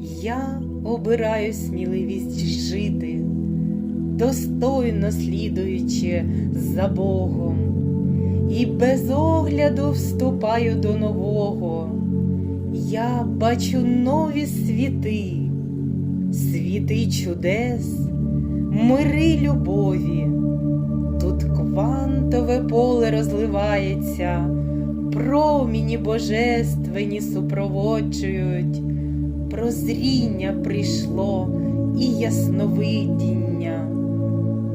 Я обираю сміливість жити, достойно слідуючи за Богом, і без огляду вступаю до нового. Я бачу нові світи, світи чудес, мири любові. Тут квантове поле розливається, проміні божественні супроводжують, прозріння прийшло і ясновидіння.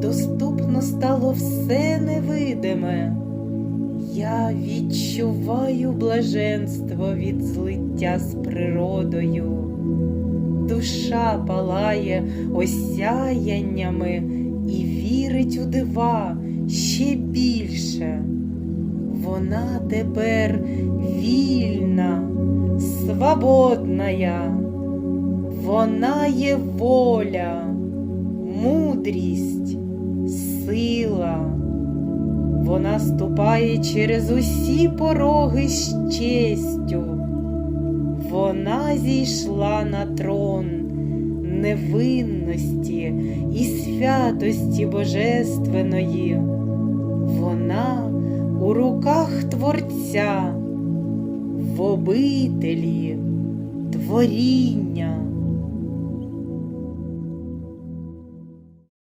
Доступно стало все невидиме. Я відчуваю блаженство від злиття з природою. Душа палає осяяннями і вірить у дива ще більше. Вона тепер вільна, свободная. Вона є воля, мудрість, сила. Вона ступає через усі пороги з честю. Вона зійшла на трон невинності і святості Божественної. Вона у руках Творця, в обителі творіння.